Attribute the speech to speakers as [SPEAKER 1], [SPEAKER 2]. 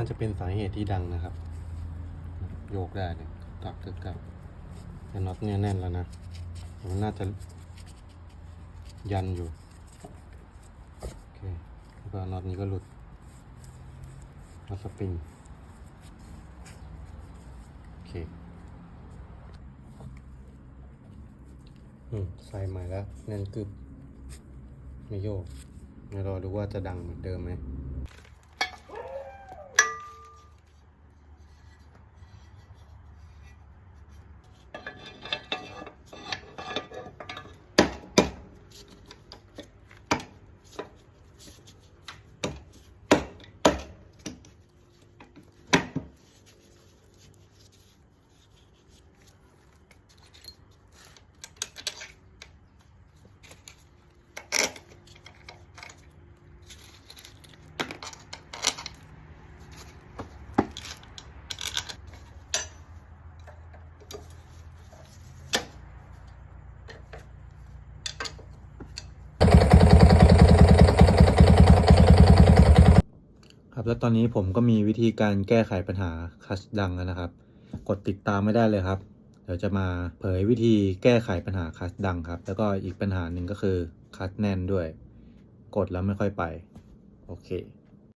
[SPEAKER 1] น่าจะเป็นสาเหตุที่ดังนะครับ โยกได้เนี่ยตักตึกกับแต่น็อตเนี่ยแน่นแล้วนะมันน่าจะยันอยู่โอเคแล้วก็น็อตนี้ก็หลุดน็อตสปริงโอเคอืมใส่ใหม่แล้วแน่นกึบไม่โยกเดี๋ยวรอดูว่าจะดังเหมือนเดิมไหม แล้วตอนนี้ผมก็มีวิธีการแก้ไขปัญหาคัสดังแล้วนะครับ กดติดตามไม่ได้เลยครับ เดี๋ยวจะมาเผยวิธีแก้ไขปัญหาคัสดังครับ แล้วก็อีกปัญหาหนึ่งก็คือคัสแน่นด้วย กดแล้วไม่ค่อยไป โอเค